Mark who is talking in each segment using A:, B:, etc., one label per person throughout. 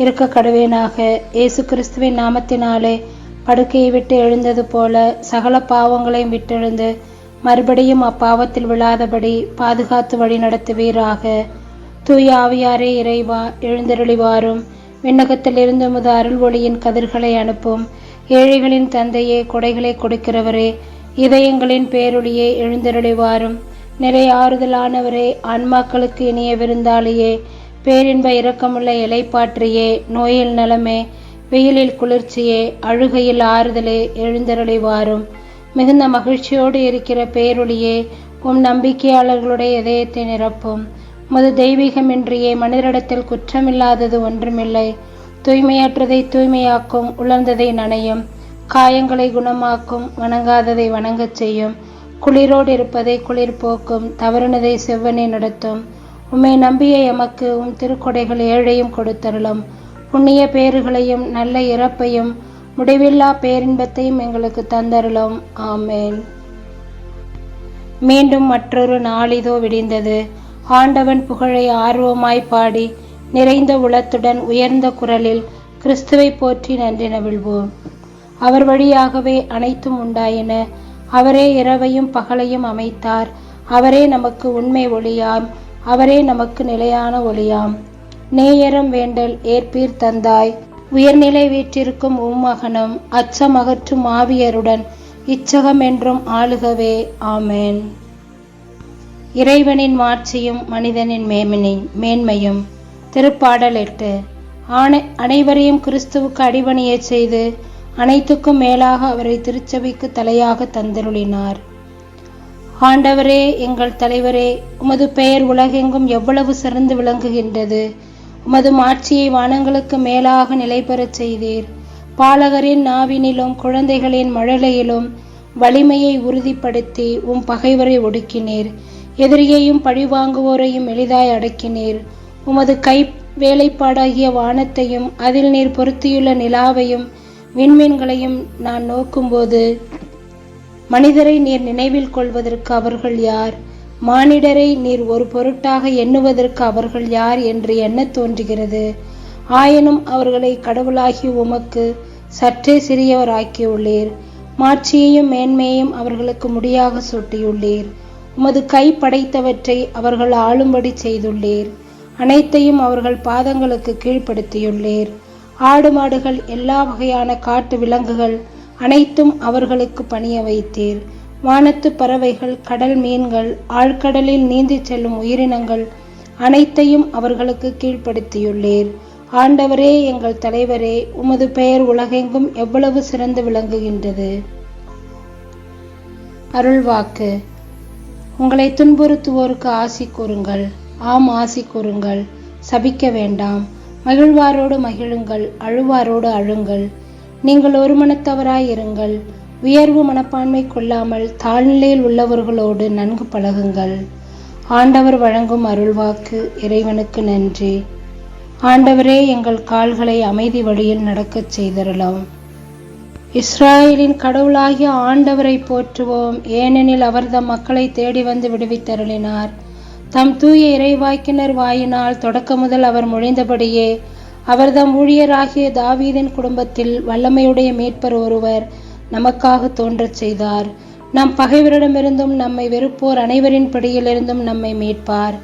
A: இருக்க கடுவேனாக இயேசு கிறிஸ்துவின் நாமத்தினாலே படுக்கையை விட்டு எழுந்தது போல சகல பாவங்களையும் விட்டெழுந்து மறுபடியும் அப்பாவத்தில் விழாதபடி பாதுகாத்து வழி நடத்துவீராக. தூய ஆவியாரே இறைவா எழுந்தருளிவாரும். விண்ணகத்திலிருந்து முது அருள் ஒளியின் கதிர்களை அனுப்பும். ஏழைகளின் தந்தையே கொடைகளை கொடுக்கிறவரே இதயங்களின் பேருளியே எழுந்தருளிவாரும். நிறைய ஆறுதலானவரே ஆன்மாக்களுக்கு இனிய விருந்தாளியே பேரின்ப இரக்கமுள்ள இலைப்பாற்றியே நோயில் நலமே வெயிலில் குளிர்ச்சியே அழுகையில் ஆறுதலே எழுந்தருளி வாரும் மிகுந்த மகிழ்ச்சியோடு இருக்கிற பேரொளியே உம் நம்பிக்கையாளர்களுடைய இதயத்தை நிரப்பும். மது தெய்வீகமின்றியே மனிதரிடத்தில் குற்றமில்லாதது ஒன்றுமில்லை. தூய்மையற்றதை தூய்மையாக்கும் உலர்ந்ததை நனையும். காயங்களை குணமாக்கும் வணங்காததை வணங்கச் செய்யும். குளிரோடு இருப்பதை குளிர் போக்கும் தவறினதை செவ்வனை நடத்தும். உம்மை நம்பிய எமக்கு உம் திருக்கொடைகள் ஏழையும் கொடுத்தருளும். புண்ணிய பேறுகளையும் நல்ல இறப்பையும் முடிவில்லா பேரின்பத்தையும் எங்களுக்கு தந்தருளும். ஆமேன். மீண்டும் மற்றொரு நாளிதோ விடிந்தது. ஆண்டவன் புகழை ஆர்வமாய் பாடி நிறைந்த உளத்துடன் உயர்ந்த குரலில் கிறிஸ்துவை போற்றி நன்றி நவிழ்வோம் அவர் வழியாகவே அனைத்தும் உண்டாயின. அவரே இரவையும் பகலையும் அமைத்தார். அவரே நமக்கு உண்மை ஒளியாம். அவரே நமக்கு நிலையான ஒளியாம். நேயரம் வேண்டல் ஏற்பீர் தந்தாய். உயர்நிலை வீற்றிருக்கும் உம்மகனும் அச்சம் அகற்றும் ஆவியருடன் இச்சகம் என்றும் ஆளுகவே. ஆமேன். இறைவனின் மாட்சியும் மனிதனின் மேமனி மேன்மையும் திருப்பாடல் எட்டு. ஆணை அனைவரையும் கிறிஸ்துவுக்கு அடிபணியச் செய்து அனைத்துக்கும் மேலாக அவரை திருச்சபைக்கு தலையாக தந்தருளினார். ஆண்டவரே எங்கள் தலைவரே உமது பெயர் உலகெங்கும் எவ்வளவு சிறந்து விளங்குகின்றது. உமது மாட்சியை வானங்களுக்கு மேலாக நிலை செய்தீர். பாலகரின் நாவினிலும் குழந்தைகளின் மழலையிலும் வலிமையை உறுதிப்படுத்தி உம் பகைவரை ஒடுக்கினீர். எதிரியையும் பழிவாங்குவோரையும் எளிதாய் அடக்கினீர். உமது கை வேலைப்பாடாகிய வானத்தையும் அதில் நீர் பொருத்தியுள்ள நிலாவையும் விண்மீன்களையும் நான் நோக்கும்போது மனிதரை நீர் நினைவில் கொள்வதற்கு அவர்கள் யார்? மானிடரை நீர் ஒரு பொருட்டாக எண்ணுவதற்கு அவர்கள் யார் என்று எண்ண தோன்றுகிறது. ஆயினும் அவர்களை கடவுளாகி உமக்கு சற்றே சிறியவராக்கியுள்ளீர். மாட்சியையும் மேன்மையையும் அவர்களுக்கு முடியாக சூட்டியுள்ளீர். உமது கை படைத்தவற்றை அவர்கள் ஆளும்படி செய்துள்ளீர். அனைத்தையும் அவர்கள் பாதங்களுக்கு கீழ்ப்படுத்தியுள்ளீர். ஆடு மாடுகள் எல்லா வகையான காட்டு விலங்குகள் அனைத்தும் அவர்களுக்கு பணிய வைத்தீர். வானத்து பறவைகள் கடல் மீன்கள் ஆழ்கடலில் நீந்தி செல்லும் உயிரினங்கள் அனைத்தையும் அவர்களுக்கு கீழ்ப்படுத்தியுள்ளீர். ஆண்டவரே எங்கள் தலைவரே உமது பெயர் உலகெங்கும் எவ்வளவு சிறந்து விளங்குகின்றது. அருள்வாக்கு. உங்களை துன்புறுத்துவோருக்கு ஆசி கூறுங்கள். ஆம் ஆசி கூறுங்கள். சபிக்க வேண்டாம். மகிழ்வாரோடு மகிழுங்கள். அழுவாரோடு அழுங்கள். நீங்கள் ஒரு மனத்தவராயிருங்கள் உயர்வு மனப்பான்மை கொள்ளாமல் தாழ்நிலையில் உள்ளவர்களோடு நன்கு பழகுங்கள். ஆண்டவர் வழங்கும் அருள்வாக்கு இறைவனுக்கு நன்றி. ஆண்டவரே எங்கள் கால்களை அமைதி வழியில் நடக்கச் செய்திடலாம் இஸ்ராயலின் கடவுளாகிய ஆண்டவரை போற்றுவோம். ஏனெனில் அவர் தம் மக்களை தேடி வந்து விடுவித்தருளினார். தம் தூய இறைவாக்கினர் வாயினால் தொடக்க முதல் அவர் மொழிந்தபடியே அவர்தம் ஊழியராகிய தாவீதின் குடும்பத்தில் வல்லமையுடைய மீட்பர் ஒருவர் நமக்காக தோன்றச் செய்தார். நம் பகைவரிடமிருந்தும் நம்மை வெறுப்போர் அனைவரின் பிடியிலிருந்தும் நம்மை மீட்பார்.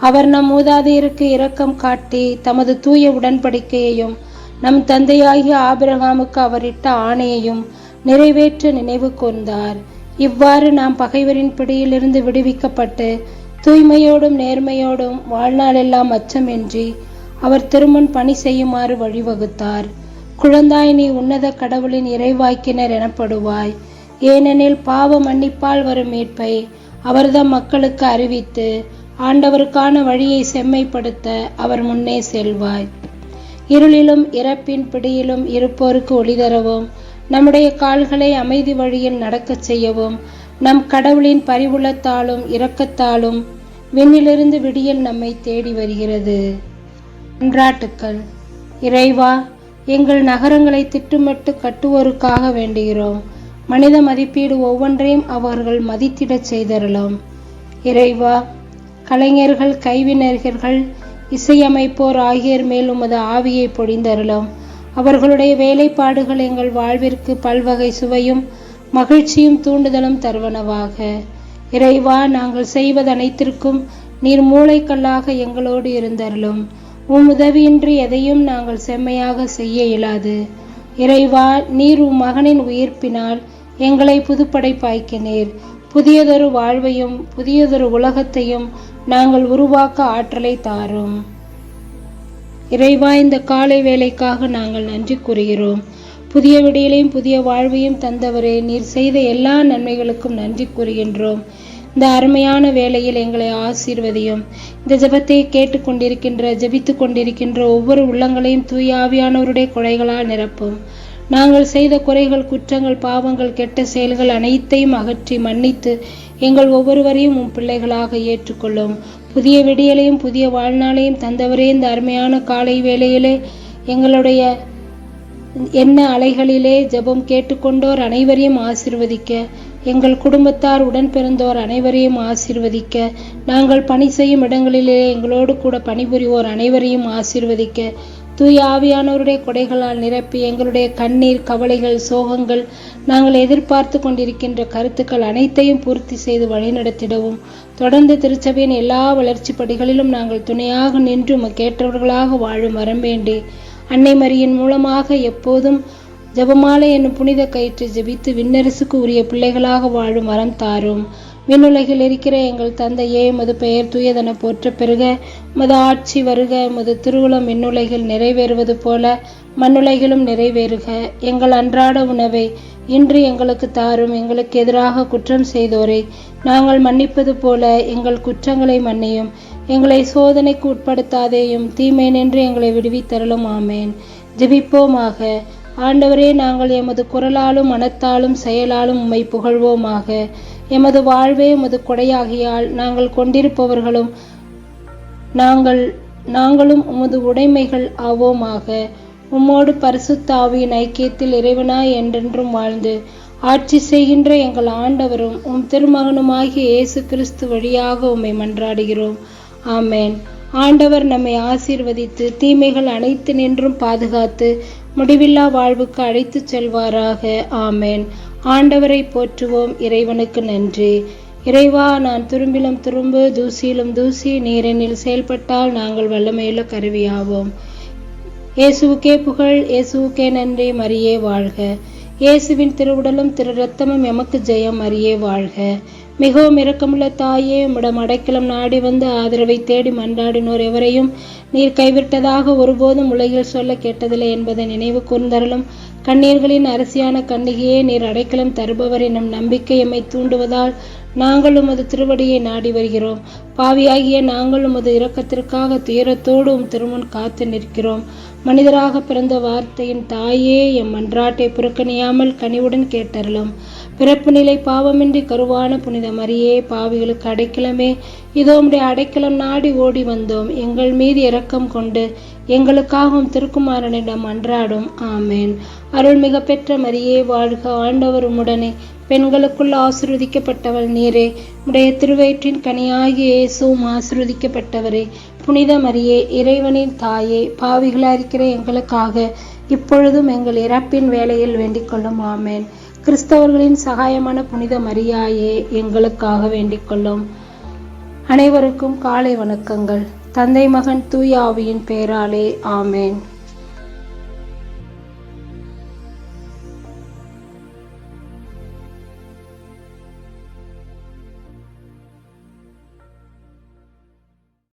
A: அவர் நம் மூதாதையருக்கு இரக்கம் காட்டி தமது தூய உடன்படிக்கையையும் நம் தந்தையாகிய ஆபிரகாமுக்கு அவரிட்ட ஆணையையும் நிறைவேற்ற நினைவு கூர்ந்தார். இவ்வாறு நாம் பகைவரின் பிடியிலிருந்து விடுவிக்கப்பட்டு தூய்மையோடும் நேர்மையோடும் வாழ்நாளெல்லாம் அச்சமின்றி அவர் திருமுன் பணி செய்யுமாறு வழிவகுத்தார். குழந்தாய் நீ உன்னத கடவுளின் இறைவாக்கினர் எனப்படுவாய். ஏனெனில் பாவ மன்னிப்பால் வரும் மீட்பை அவர்தம் மக்களுக்கு அறிவித்து ஆண்டவருக்கான வழியை செம்மைப்படுத்த அவர் முன்னே செல்வாய். இருளிலும் இறப்பின் பிடியிலும் இருப்போருக்கு ஒளி தரவும் நம்முடைய கால்களை அமைதி வழியில் நடக்கச் செய்யவும் நம் கடவுளின் பரிவுளத்தாலும் இரக்கத்தாலும் விண்ணிலிருந்து விடியல் நம்மை தேடி வருகிறது. மன்றாட்டுக்கள் இறைவா எங்கள் நகரங்களை திட்டுமிட்டு கட்டுவோருக்காக வேண்டுகிறோம். மனித மதிப்பீடு ஒவ்வொன்றையும் அவர்கள் மதித்திடச் செய்தருளும். இறைவா கலைஞர்கள் கைவினைஞர்கள் இசையமைப்போர் ஆகியோர் மேல் உமது ஆவியை பொழிந்தருளும். அவர்களுடைய வேலைப்பாடுகள் எங்கள் வாழ்விற்கு பல்வகை சுவையும் மகிழ்ச்சியும் தூண்டுதலும் தருவனவாக. இறைவா நாங்கள் செய்வது அனைத்திற்கும் நீர் மூளைக்கல்லாக எங்களோடு இருந்தருளும். உம் உதவியின்றி எதையும் நாங்கள் செம்மையாக செய்ய இயலாது. இறைவா நீர் உம் மகனின் உயிர்ப்பினால் எங்களை புதுப்படைப்பாய்க்கினீர் புதியதொரு வாழ்வையும் புதியதொரு உலகத்தையும் நாங்கள் உருவாக்க ஆற்றலை தாரும். இறைவா இந்த காலை வேலைக்காக நாங்கள் நன்றி கூறுகிறோம். புதிய விடியலையும் புதிய வாழ்வையும் தந்தவரே நீர் செய்த எல்லா நன்மைகளுக்கும் நன்றி கூறுகின்றோம். இந்த அருமையான வேளையில் எங்களை ஆசீர்வதியும். இந்த ஜெபத்தை கேட்டுக்கொண்டிருக்கின்ற ஜெபித்து கொண்டிருக்கின்ற ஒவ்வொரு உள்ளங்களையும் தூயாவியானவருடைய குறைகளால் நிரப்பும். நாங்கள் செய்த குறைகள் குற்றங்கள் பாவங்கள் கெட்ட செயல்கள் அனைத்தையும் அகற்றி மன்னித்து எங்கள் ஒவ்வொருவரையும் உன் பிள்ளைகளாக ஏற்றுக்கொள்ளும். புதிய விடியலையும் புதிய வாழ்நாளையும் தந்தவரே இந்த அருமையான காலை வேளையிலே எங்களுடைய என்ன அலைகளிலே ஜெபம் கேட்டுக்கொண்டோர் அனைவரையும் ஆசிர்வதிக்க எங்கள் குடும்பத்தார் உடன் பிறந்தோர் அனைவரையும் ஆசிர்வதிக்க நாங்கள் பணி செய்யும் இடங்களிலே எங்களோடு கூட பணிபுரிவோர் அனைவரையும் ஆசிர்வதிக்க தூய ஆவியானவருடைய கொடைகளால் நிரப்பி எங்களுடைய கண்ணீர் கவலைகள் சோகங்கள் நாங்கள் எதிர்பார்த்து கொண்டிருக்கின்ற கருத்துக்கள் அனைத்தையும் பூர்த்தி செய்து வழிநடத்திடவும் தொடர்ந்து திருச்சபையின் எல்லா வளர்ச்சி படிகளிலும் நாங்கள் துணையாக நின்று கேட்டவர்களாக வாழும் வரம் வேண்டி அன்னை மரியின் மூலமாக எப்போதும் ஜெபமாலை என்னும் புனித கயிற்றை ஜெபித்து விண்ணரசுக்கு உரிய பிள்ளைகளாக வாழும் வரம் தாரும். விண்ணுலகில் இருக்கிற எங்கள் தந்தையே மது பெயர் தூயதென போற்ற பெருக. மது ஆட்சி வருக மது திருவுளம் விண்ணுலகில் நிறைவேறுவது போல மண்ணுலகிலும் நிறைவேறுக. எங்கள் அன்றாட உணவை இன்று எங்களுக்கு தாரும் எங்களுக்கு எதிராக குற்றம் செய்தோரை. நாங்கள் மன்னிப்பது போல எங்கள் குற்றங்களை மன்னியும். எங்களை சோதனைக்கு உட்படுத்தாதேயும் தீமை நின்று எங்களை விடுவித்தரலும் ஆமேன். ஜெபிப்போமாக. ஆண்டவரே நாங்கள் எமது குரலாலும் மனத்தாலும் செயலாலும் உம்மை புகழ்வோமாக. எமது வாழ்வே எமது கொடையாகியால் நாங்கள் கொண்டிருப்பவர்களும் நாங்கள் நாங்களும் உமது உடைமைகள் ஆவோமாக. உம்மோடு பரிசுத்தாவியின் ஐக்கியத்தில் இறைவனாய் என்றென்றும் வாழ்ந்து ஆட்சி செய்கின்ற எங்கள் ஆண்டவரும் உம் திருமகனுமாகிய இயேசு கிறிஸ்து வழியாக உம்மை மன்றாடுகிறோம். ஆமேன். ஆண்டவர் நம்மை ஆசீர்வதித்து தீமைகள் அனைத்து நின்றும் பாதுகாத்து முடிவில்லா வாழ்வுக்கு அழைத்துச் செல்வாராக. ஆமேன். ஆண்டவரை போற்றுவோம். இறைவனுக்கு நன்றி. இறைவா நான் துரும்பிலும் துரும்பு தூசியிலும் தூசி நீரெனில் செயல்பட்டால் நாங்கள் வல்லமையில கருவியாவோம். இயேசுவுக்கே புகழ் இயேசுவுக்கே நன்றி மரியே வாழ்க. இயேசுவின் திருவுடலும் திரு ரத்தமும் எமக்கு ஜெயம் மரியே வாழ்க. மிகவும் இரக்கமுள்ள தாயே உம்மிடம் அடைக்கலம் நாடி வந்து ஆதரவை தேடி மன்றாடினோர் எவரையும் நீர் கைவிட்டதாக ஒருபோதும் உலகில் சொல்ல கேட்டதில்லை என்பதை நினைவு கூர்ந்தருளும். கண்ணீர்களின் அரசியான கண்ணிகையே நீர் அடைக்கலம் தருபவர் என்னும் நம்பிக்கை எம்மை தூண்டுவதால் நாங்கள் உமது திருவடியை நாடி வருகிறோம். பாவியாகிய நாங்கள் உமது இரக்கத்திற்காக துயரத்தோடு உம் திருமுன் காத்து நிற்கிறோம். மனிதராக பிறந்த வார்த்தையின் தாயே எம் மன்றாட்டை புறக்கணியாமல் கனிவுடன் கேட்டருளும். பிறப்பு நிலை பாவமின்றி கருவான புனித மரியே பாவிகளுக்கு அடைக்கலமே. இதோ உடைய அடைக்கலம் நாடி ஓடி வந்தோம். எங்கள் மீது இரக்கம் கொண்டு எங்களுக்காகவும் திருக்குமாரனிடம் அன்றாடும். ஆமேன். அருள்மிக பெற்ற மரியே வாழ்க ஆண்டவர் உடனே பெண்களுக்குள் ஆசிர்வதிக்கப்பட்டவள் நீரே. உடைய திருவயிற்றின் கனியாகிய இயேசுவும் ஆசிர்வதிக்கப்பட்டவரே. புனித மரியே இறைவனின் தாயே பாவிகளாக இருக்கிற எங்களுக்காக இப்பொழுதும் எங்கள் இறப்பின் வேலையில் வேண்டிக் கொள்ளும். ஆமேன். கிறிஸ்தவர்களின் சகாயமான புனித மரியாயே எங்களுக்காக வேண்டிக் கொள்ளும் அனைவருக்கும் காலை வணக்கங்கள். தந்தை மகன் தூயாவியின் பெயராலே ஆமேன்.